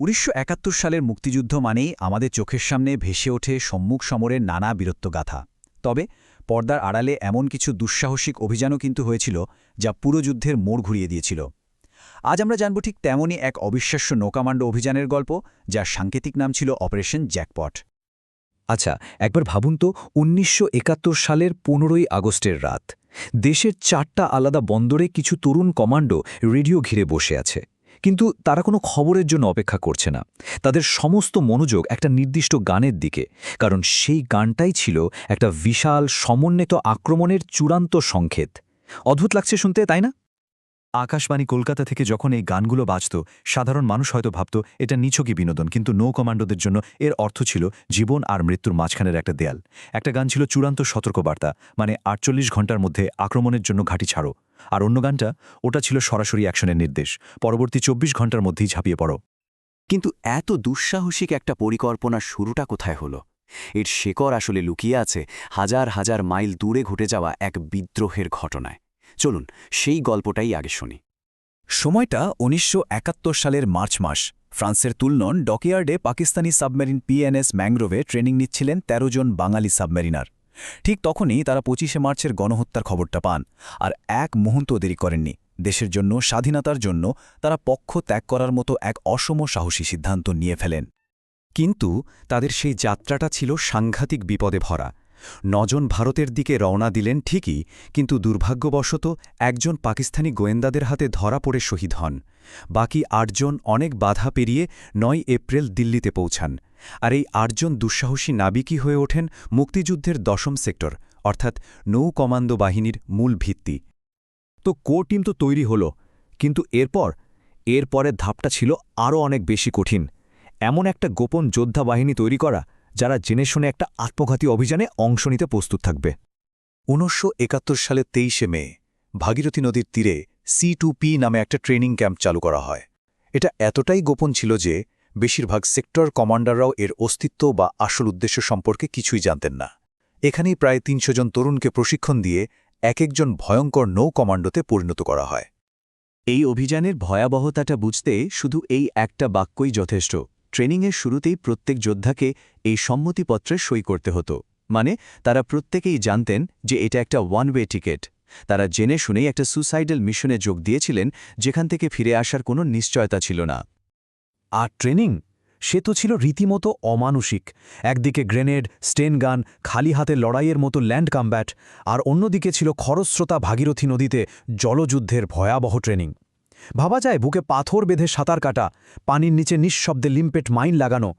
উনিশশো একাত্তর সালের মুক্তিযুদ্ধ মানেই আমাদের চোখের সামনে ভেসে ওঠে সম্মুখ সমরের নানা বীরত্বগাথা। তবে পর্দার আড়ালে এমন কিছু দুঃসাহসিক অভিযানও কিন্তু হয়েছিল যা পুরো যুদ্ধের মোড় ঘুরিয়ে দিয়েছিল। আজ আমরা জানব ঠিক তেমনই এক অবিশ্বাস্য নৌকামান্ড অভিযানের গল্প, যার সাংকেতিক নাম ছিল অপারেশন জ্যাকপট। আচ্ছা একবার ভাবুন তো, উনিশশো একাত্তর সালের পনেরোই আগস্টের রাত। দেশের চারটা আলাদা বন্দরে কিছু তরুণ কমান্ডো রেডিও ঘিরে বসে আছে। কিন্তু তারা কোনো খবরের জন্য অপেক্ষা করছে না। তাদের সমস্ত মনোযোগ একটা নির্দিষ্ট গানের দিকে, কারণ সেই গানটাই ছিল একটা বিশাল সমন্বিত আক্রমণের চূড়ান্ত সংকেত। অদ্ভুত লাগছে শুনতে, তাই না? আকাশবাণী কলকাতা থেকে যখন এই গানগুলো বাজত, সাধারণ মানুষ হয়তো ভাবত, এটা নিছকই বিনোদন, কিন্তু নৌ কমান্ডোদের জন্য এর অর্থ ছিল জীবন আর মৃত্যুর মাঝখানের একটা দেয়াল। একটা গান ছিল চূড়ান্ত সতর্কবার্তা মানে আটচল্লিশ ঘণ্টার মধ্যে আক্রমণের জন্য ঘাঁটি ছাড়ো। আর অন্য গানটা ওটা ছিল সরাসরি অ্যাকশনের নির্দেশ। পরবর্তী চব্বিশ ঘণ্টার মধ্যেই ঝাঁপিয়ে পড়ো। কিন্তু এত দুঃসাহসিক একটা পরিকল্পনার শুরুটা কোথায় হলো? এর শেকড় আসলে লুকিয়ে আছে হাজার হাজার মাইল দূরে ঘটে যাওয়া এক বিদ্রোহের ঘটনায়। চলুন সেই গল্পটাই আগে শুনি। সময়টা উনিশশো একাত্তর সালের মার্চ মাস। ফ্রান্সের তুলনন ডকইয়ার্ডে পাকিস্তানি সাবমেরিন পিএনএস ম্যাংগ্রোভে ট্রেনিং নিচ্ছিলেন ১৩ জন বাঙালি সাবমেরিনার। ঠিক তখনই তারা পঁচিশে মার্চের গণহত্যার খবরটা পান। আর এক মুহূর্ত দেরি করেননি। দেশের জন্য, স্বাধীনতার জন্য তারা পক্ষ ত্যাগ করার মতো এক অসম সাহসী সিদ্ধান্ত নিয়ে ফেলেন। কিন্তু তাদের সেই যাত্রাটা ছিল সাংঘাতিক বিপদে ভরা। নজন ভারতের দিকে রওনা দিলেন ঠিকই, কিন্তু দুর্ভাগ্যবশত একজন পাকিস্তানি গোয়েন্দাদের হাতে ধরা পড়ে শহীদ হন। বাকি আটজন অনেক বাধা পেরিয়ে নয় এপ্রিল দিল্লিতে পৌঁছান। আর এই আটজন দুঃসাহসী নাবিকই হয়ে ওঠেন মুক্তিযুদ্ধের দশম সেক্টর, অর্থাৎ নৌ কমান্ডো বাহিনীর মূল ভিত্তি। তো কো টিম তো তৈরি হল, কিন্তু এরপর? এরপরের ধাপটা ছিল আরও অনেক বেশি কঠিন। এমন একটা গোপন যোদ্ধা বাহিনী তৈরি করা যারা জেনে শুনে একটা আত্মঘাতী অভিযানে অংশ নিতে প্রস্তুত থাকবে। উনিশশো সালে তেইশে মে, ভাগীরথী নদীর তীরে সি নামে একটা ট্রেনিং ক্যাম্প চালু করা হয়। এটা এতটাই গোপন ছিল যে বেশিরভাগ সেক্টর কমান্ডাররাও এর অস্তিত্ব বা আসল উদ্দেশ্য সম্পর্কে কিছুই জানতেন না। এখানেই প্রায় তিনশো জন তরুণকে প্রশিক্ষণ দিয়ে এক একজন ভয়ঙ্কর নৌ কমান্ডোতে পরিণত করা হয়। এই অভিযানের ভয়াবহতাটা বুঝতে শুধু এই একটা বাক্যই যথেষ্ট। ট্রেনিংয়ের শুরুতেই প্রত্যেক যোদ্ধাকে এই সম্মতিপত্রে সই করতে হতো। মানে তারা প্রত্যেকেই জানতেন যে এটা একটা ওয়ান ওয়ে টিকেট তারা জেনে শুনেই একটা সুসাইডাল মিশনে যোগ দিয়েছিলেন, যেখান থেকে ফিরে আসার কোনো নিশ্চয়তা ছিল না। আর ট্রেনিং? সে তো ছিল রীতিমতো অমানুষিক একদিকে গ্রেনেড, স্টেন গান, খালি হাতে লড়াইয়ের মতো ল্যান্ড কামব্যাট, আর অন্যদিকে ছিল খরস্রোতা ভাগীরথী নদীতে জলযুদ্ধের ভয়াবহ ট্রেনিং। ভাবা যায় বুকে পাথর বেঁধে সাঁতার কাটা, পানির নিচে নিঃশব্দে লিম্পেট মাইন লাগানো,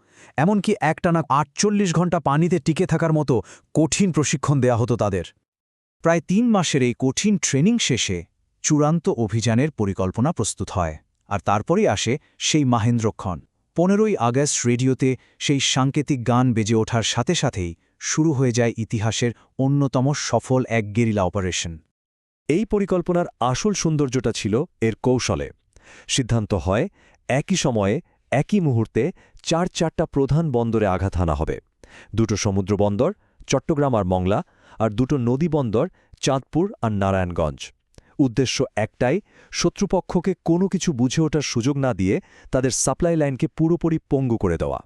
এমনকি একটানা আটচল্লিশ ঘণ্টা পানিতে টিকে থাকার মতো কঠিন প্রশিক্ষণ দেয়া হতো তাদের। প্রায় তিন মাসের এই কঠিন ট্রেনিং শেষে চূড়ান্ত অভিযানের পরিকল্পনা প্রস্তুত হয়, আর তারপরেই আসে সেই মাহেন্দ্রক্ষণ। পনেরোই আগস্ট রেডিওতে সেই সাংকেতিক গান বেজে ওঠার সাথে সাথেই শুরু হয়ে যায় ইতিহাসের অন্যতম সফল এক গেরিলা অপারেশন। এই পরিকল্পনার আসল সৌন্দর্যটা ছিল এর কৌশলে। সিদ্ধান্ত হয়, একই সময়ে, একই মুহূর্তে চার চারটা প্রধান বন্দরে আঘাত হানা হবে। দুটো সমুদ্র বন্দর, চট্টগ্রাম আর মংলা, আর দুটো নদী বন্দর, চাঁদপুর আর নারায়ণগঞ্জ। উদ্দেশ্য একটাই, শত্রুপক্ষকে কোনো কিছু বুঝে ওঠার সুযোগ না দিয়ে তাদের সাপ্লাই লাইনকে পুরোপুরি পঙ্গু করে দেওয়া।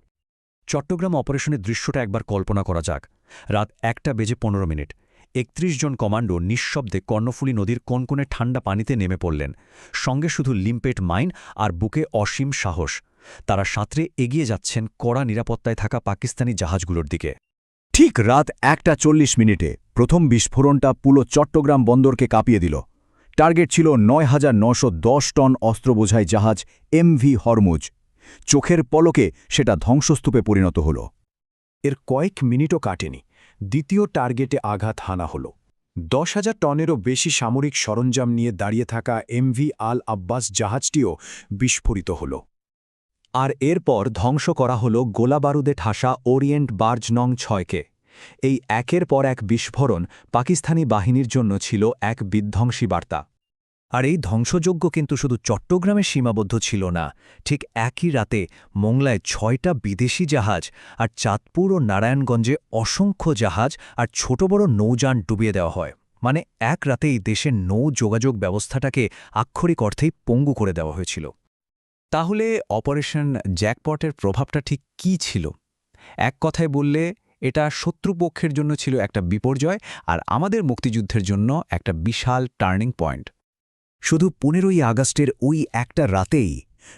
চট্টগ্রাম অপারেশনের দৃশ্যটা একবার কল্পনা করা যাক। রাত একটা বেজে পনেরো মিনিট। একত্রিশ জন কমান্ডো নিঃশব্দে কর্ণফুলী নদীর কনকনে ঠান্ডা পানিতে নেমে পড়লেন। সঙ্গে শুধু লিম্পেট মাইন আর বুকে অসীম সাহস। তারা সাঁতরে এগিয়ে যাচ্ছেন কড়া নিরাপত্তায় থাকা পাকিস্তানি জাহাজগুলোর দিকে। ঠিক রাত একটা চল্লিশ মিনিটে প্রথম বিস্ফোরণটা পুরো চট্টগ্রাম বন্দরকে কাঁপিয়ে দিল। টার্গেট ছিল নয় হাজার টন অস্ত্রবোঝাই জাহাজ এমভি হরমুজ। চোখের পলকে সেটা ধ্বংসস্তূপে পরিণত হল। এর কয়েক মিনিটও কাটেনি। দ্বিতীয় টার্গেটে আঘাত হানা হল। দশ হাজার টনেরও বেশি সামরিক সরঞ্জাম নিয়ে দাঁড়িয়ে থাকা এমভি আল আব্বাস জাহাজটিও বিস্ফোরিত হল। আর এরপর ধ্বংস করা হল গোলাবারুদে ঠাসা ওরিয়েন্ট বার্জ নং ছয়কে। এই একের পর এক বিস্ফোরণ পাকিস্তানি বাহিনীর জন্য ছিল এক বিধ্বংসী বার্তা। আর এই ধ্বংসযোগ্য কিন্তু শুধু চট্টগ্রামে সীমাবদ্ধ ছিল না, ঠিক একই রাতে মোংলায় ছয়টা বিদেশি জাহাজ আর চাঁদপুর ও নারায়ণগঞ্জে অসংখ্য জাহাজ আর ছোট বড় নৌযান ডুবিয়ে দেওয়া হয়। মানে এক রাতেই দেশের নৌ যোগাযোগ ব্যবস্থাটাকে আক্ষরিক অর্থেই পঙ্গু করে দেওয়া হয়েছিল। তাহলে অপারেশন জ্যাকপটের প্রভাবটা ঠিক কী ছিল? এক কথায় বললে, এটা শত্রুপক্ষের জন্য ছিল একটা বিপর্যয় আর আমাদের মুক্তিযুদ্ধের জন্য একটা বিশাল টার্নিং পয়েন্ট। শুধু পনেরোই আগস্টের ওই একটা রাতেই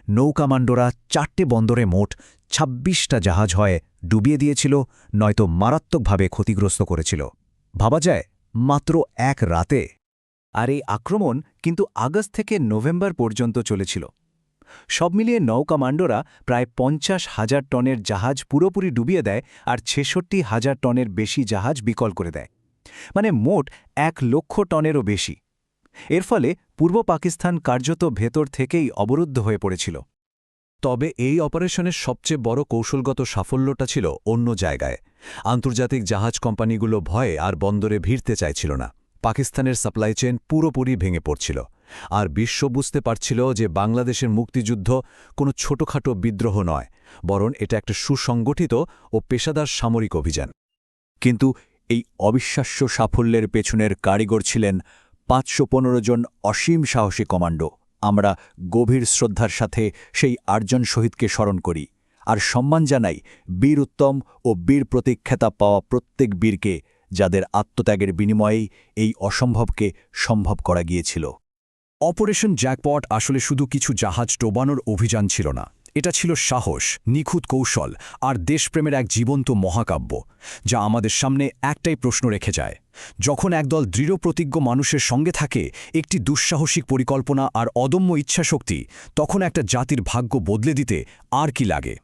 নৌকামান্ডোরা চারটে বন্দরে মোট ২৬টা জাহাজ হয় ডুবিয়ে দিয়েছিল, নয়তো মারাত্মকভাবে ক্ষতিগ্রস্ত করেছিল। ভাবা যায়, মাত্র এক রাতে। আর এই আক্রমণ কিন্তু আগস্ট থেকে নভেম্বর পর্যন্ত চলেছিল। সব মিলিয়ে নৌকামান্ডোরা প্রায় পঞ্চাশ হাজার টনের জাহাজ পুরোপুরি ডুবিয়ে দেয় আর ছেষট্টি হাজার টনের বেশি জাহাজ বিকল করে দেয়। মানে মোট এক লক্ষ টনেরও বেশি। এর ফলে পূর্ব পাকিস্তান কার্যত ভেতর থেকেই অবরুদ্ধ হয়ে পড়েছিল। তবে এই অপারেশনের সবচেয়ে বড় কৌশলগত সাফল্যটা ছিল অন্য জায়গায়। আন্তর্জাতিক জাহাজ কোম্পানিগুলো ভয়ে আর বন্দরে ভিড়তে চাইছিল না। পাকিস্তানের সাপ্লাই চেন পুরোপুরি ভেঙে পড়ছিল। আর বিশ্ব বুঝতে পারছিল যে বাংলাদেশের মুক্তিযুদ্ধ কোনো ছোটখাটো বিদ্রোহ নয়, বরং এটা একটা সুসংগঠিত ও পেশাদার সামরিক অভিযান। কিন্তু এই অবিশ্বাস্য সাফল্যের পেছনের কারিগর ছিলেন পাঁচশো পনেরো জন অসীম সাহসী কমান্ডো। আমরা গভীর শ্রদ্ধার সাথে সেই আটজন শহীদকে স্মরণ করি আর সম্মান জানাই বীর উত্তম ও বীর প্রতীক খেতাব পাওয়া প্রত্যেক বীরকে যাদের আত্মত্যাগের বিনিময়েই এই অসম্ভবকে সম্ভব করা গিয়েছিল। অপারেশন জ্যাকপট আসলে শুধু কিছু জাহাজ ডোবানোর অভিযান ছিল না এটা ছিল সাহস, নিখুঁত কৌশল আর দেশপ্রেমের এক জীবন্ত মহাকাব্য, যা আমাদের সামনে একটাই প্রশ্ন রেখে যায়। যখন একদল দৃঢ় প্রতিজ্ঞ মানুষের সঙ্গে থাকে, একটি দুঃসাহসিক পরিকল্পনা আর অদম্য ইচ্ছাশক্তি, তখন একটা জাতির ভাগ্য বদলে দিতে আর কি লাগে?